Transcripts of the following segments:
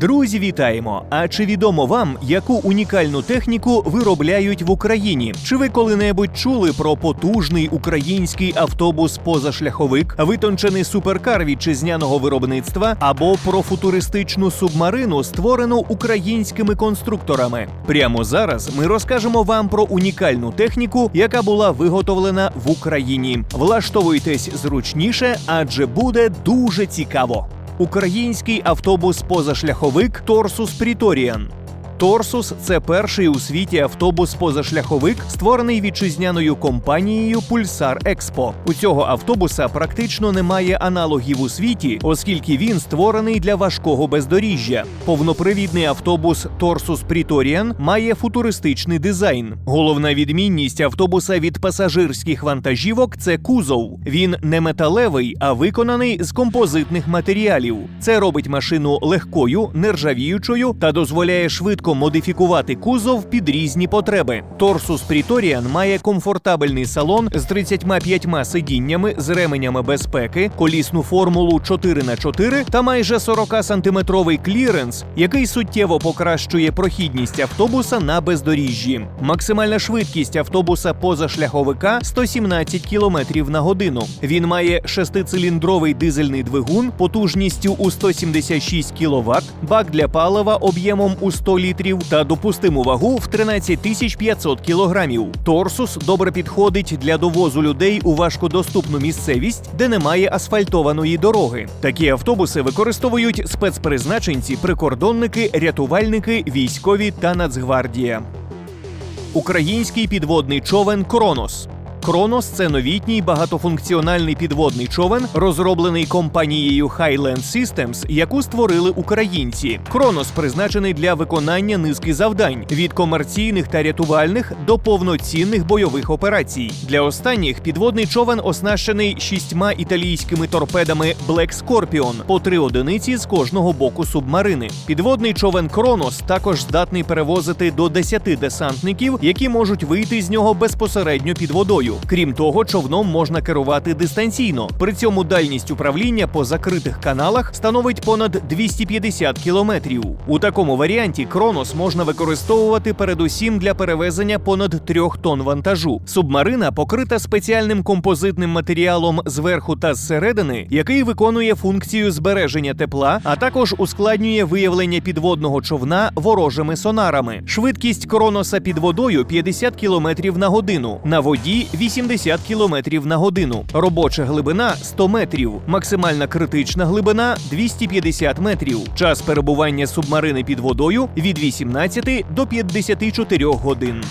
Друзі, вітаємо! А чи відомо вам, яку унікальну техніку виробляють в Україні? Чи ви коли-небудь чули про потужний український автобус позашляховик, витончений суперкар вітчизняного виробництва або про футуристичну субмарину, створену українськими конструкторами? Прямо зараз ми розкажемо вам про унікальну техніку, яка була виготовлена в Україні. Влаштовуйтесь зручніше, адже буде дуже цікаво. Український автобус-позашляховик Торсус Пріторіан. Торсус це перший у світі автобус-позашляховик, створений вітчизняною компанією Пульсар Експо. У цього автобуса практично немає аналогів у світі, оскільки він створений для важкого бездоріжжя. Повнопривідний автобус Торсус Пріторіан має футуристичний дизайн. Головна відмінність автобуса від пасажирських вантажівок це кузов. Він не металевий, а виконаний з композитних матеріалів. Це робить машину легкою, нержавіючою та дозволяє швидко модифікувати кузов під різні потреби. Торсус Пріторіан має комфортабельний салон з 35 сидіннями з ременями безпеки, колісну формулу 4х4 та майже 40-сантиметровий кліренс, який суттєво покращує прохідність автобуса на бездоріжжі. Максимальна швидкість автобуса позашляховика 117 км на годину. Він має шестициліндровий дизельний двигун потужністю у 176 кВт, бак для палива об'ємом у 100 літрів та допустиму вагу в 13 тисяч 500 кілограмів. Торсус добре підходить для довозу людей у важкодоступну місцевість, де немає асфальтованої дороги. Такі автобуси використовують спецпризначенці, прикордонники, рятувальники, військові та Нацгвардія. Український підводний човен Кронос. Кронос це новітній багатофункціональний підводний човен, розроблений компанією Highland Systems, яку створили українці. Кронос призначений для виконання низки завдань від комерційних та рятувальних до повноцінних бойових операцій. Для останніх підводний човен оснащений шістьма італійськими торпедами Black Scorpion по три одиниці з кожного боку субмарини. Підводний човен Кронос також здатний перевозити до 10 десантників, які можуть вийти з нього безпосередньо під водою. Крім того, човном можна керувати дистанційно. При цьому дальність управління по закритих каналах становить понад 250 кілометрів. У такому варіанті Кронос можна використовувати передусім для перевезення понад трьох тонн вантажу. Субмарина покрита спеціальним композитним матеріалом зверху та зсередини, який виконує функцію збереження тепла, а також ускладнює виявлення підводного човна ворожими сонарами. Швидкість Кроноса під водою 50 км на годину. На воді 80 км на годину. Робоча глибина 100 метрів, максимальна критична глибина 250 метрів. Час перебування субмарини під водою від 18 до 54 годин.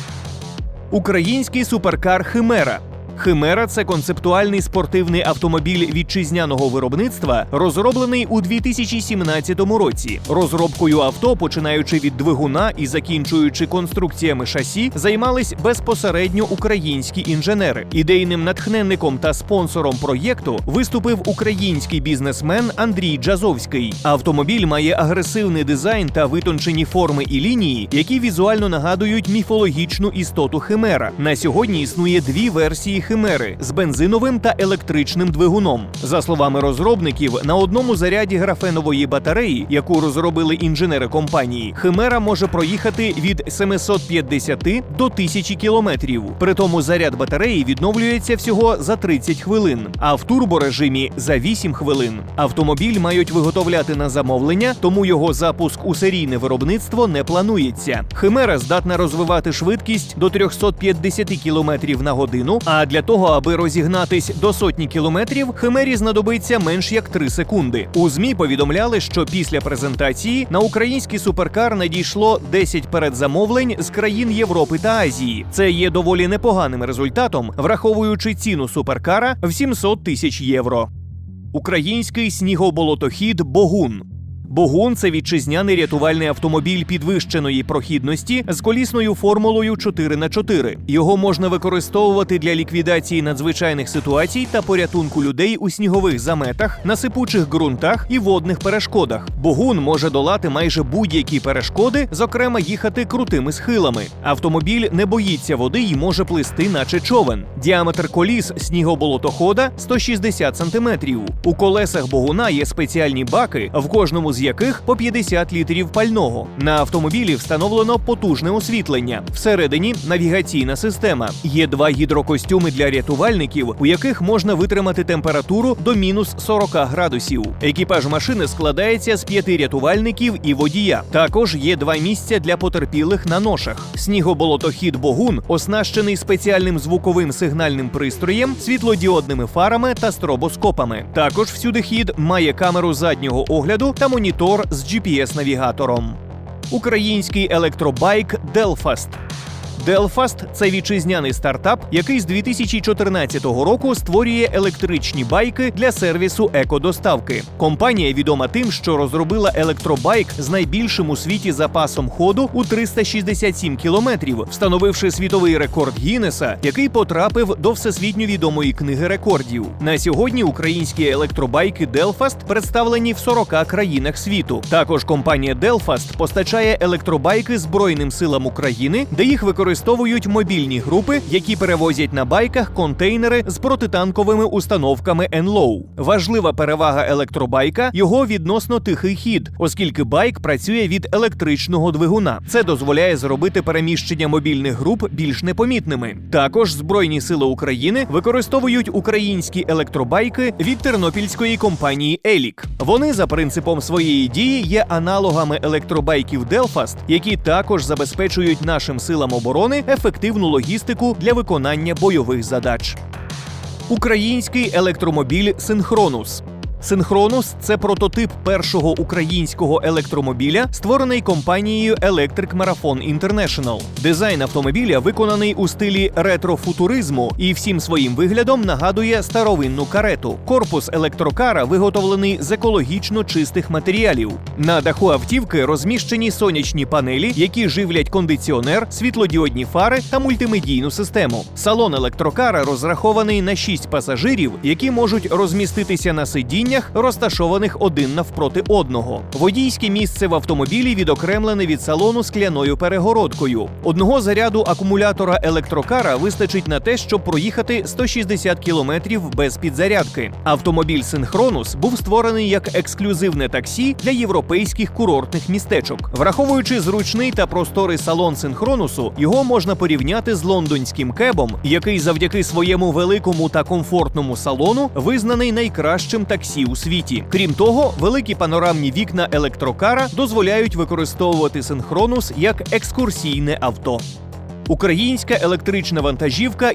Український суперкар Химера. Химера це концептуальний спортивний автомобіль вітчизняного виробництва, розроблений у 2017 році. Розробкою авто, починаючи від двигуна і закінчуючи конструкціями шасі, займались безпосередньо українські інженери. Ідейним натхненником та спонсором проєкту виступив український бізнесмен Андрій Джазовський. Автомобіль має агресивний дизайн та витончені форми і лінії, які візуально нагадують міфологічну істоту Химера. На сьогодні існує дві версії химери з бензиновим та електричним двигуном. За словами розробників, на одному заряді графенової батареї, яку розробили інженери компанії, химера може проїхати від 750 до 1000 кілометрів. Притому заряд батареї відновлюється всього за 30 хвилин, а в турборежимі за 8 хвилин. Автомобіль мають виготовляти на замовлення, тому його запуск у серійне виробництво не планується. Химера здатна розвивати швидкість до 350 км на годину. А для того, аби розігнатись до сотні кілометрів, химері знадобиться менш як 3 секунди. У змі повідомляли, що після презентації на український суперкар надійшло 10 передзамовлень з країн Європи та Азії. Це є доволі непоганим результатом, враховуючи ціну суперкара в 700 тисяч євро. Український снігоболотохід Богун. Богун це вітчизняний рятувальний автомобіль підвищеної прохідності з колісною формулою 4 х 4 Його можна використовувати для ліквідації надзвичайних ситуацій та порятунку людей у снігових заметах, на сипучих ґрунтах і водних перешкодах. Богун може долати майже будь-які перешкоди, зокрема їхати крутими схилами. Автомобіль не боїться води і може плисти, наче човен. Діаметр коліс снігоболотохода 160 см. У колесах богуна є спеціальні баки, в кожному з яких по 50 літрів пального. На автомобілі встановлено потужне освітлення. Всередині навігаційна система. Є два гідрокостюми для рятувальників, у яких можна витримати температуру до мінус 40 градусів. Екіпаж машини складається з п'яти рятувальників і водія. Також є два місця для потерпілих на ношах. Снігоболотохід Богун оснащений спеціальним звуковим сигнальним пристроєм, світлодіодними фарами та стробоскопами. Також всюди хід має камеру заднього огляду та монітор з GPS-навігатором. Український електробайк Делфаст. Делфаст це вітчизняний стартап, який з 2014 року створює електричні байки для сервісу екодоставки. Компанія відома тим, що розробила електробайк з найбільшим у світі запасом ходу у 367 кілометрів, встановивши світовий рекорд Гіннеса, який потрапив до всесвітньо відомої книги рекордів. На сьогодні українські електробайки Делфаст представлені в 40 країнах світу. Також компанія Делфаст постачає електробайки Збройним силам України, де їх використовують мобільні групи, які перевозять на байках контейнери з протитанковими установками НЛОУ. Важлива перевага електробайка його відносно тихий хід, оскільки байк працює від електричного двигуна. Це дозволяє зробити переміщення мобільних груп більш непомітними. Також Збройні сили України використовують українські електробайки від тернопільської компанії Елік. Вони за принципом своєї дії є аналогами електробайків Делфаст, які також забезпечують нашим силам оборони ефективну логістику для виконання бойових задач. Український електромобіль Синхронус. Синхронус це прототип першого українського електромобіля, створений компанією Electric Marathon International. Дизайн автомобіля виконаний у стилі ретрофутуризму і всім своїм виглядом нагадує старовинну карету. Корпус електрокара виготовлений з екологічно чистих матеріалів. На даху автівки розміщені сонячні панелі, які живлять кондиціонер, світлодіодні фари та мультимедійну систему. Салон електрокара розрахований на 6 пасажирів, які можуть розміститися на сидіннях, розташованих один навпроти одного. Водійське місце в автомобілі відокремлене від салону скляною перегородкою. Одного заряду акумулятора електрокара вистачить на те, щоб проїхати 160 кілометрів без підзарядки. Автомобіль Синхронус був створений як ексклюзивне таксі для європейських курортних містечок. Враховуючи зручний та просторий салон Синхронусу, його можна порівняти з лондонським кебом, який завдяки своєму великому та комфортному салону визнаний найкращим таксі у світі. Крім того, великі панорамні вікна електрокара дозволяють використовувати синхронус як екскурсійне авто. Українська електрична вантажівка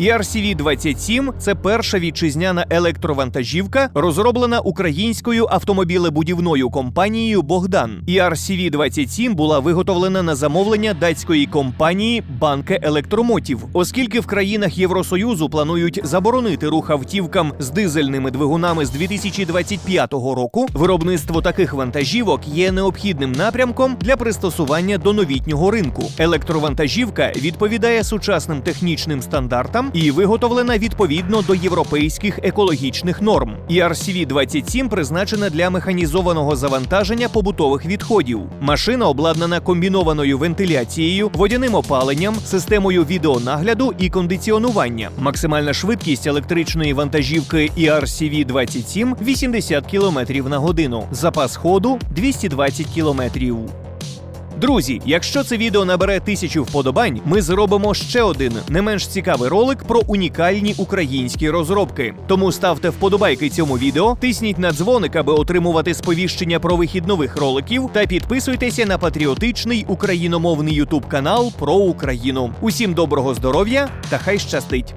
ERCV 27 ERCV-27 – це перша вітчизняна електровантажівка, розроблена українською автомобілебудівною компанією Богдан. ERCV-27 була виготовлена на замовлення датської компанії Банке Електромотів, оскільки в країнах Євросоюзу планують заборонити рух автівкам з дизельними двигунами з 2025 року. Виробництво таких вантажівок є необхідним напрямком для пристосування до новітнього ринку. Електровантажівка відповідає сучасним технічним стандартам і виготовлена відповідно до європейських екологічних норм. ERCV 27 призначена для механізованого завантаження побутових відходів. Машина обладнана комбінованою вентиляцією, водяним опаленням, системою відеонагляду і кондиціонування. Максимальна швидкість електричної вантажівки ERCV 27 – 80 км на годину. Запас ходу 220 км. Друзі, якщо це відео набере тисячу вподобань, ми зробимо ще один не менш цікавий ролик про унікальні українські розробки. Тому ставте вподобайки цьому відео, тисніть на дзвоник, аби отримувати сповіщення про вихід нових роликів, та підписуйтеся на патріотичний україномовний ютуб канал про Україну. Усім доброго здоров'я та хай щастить!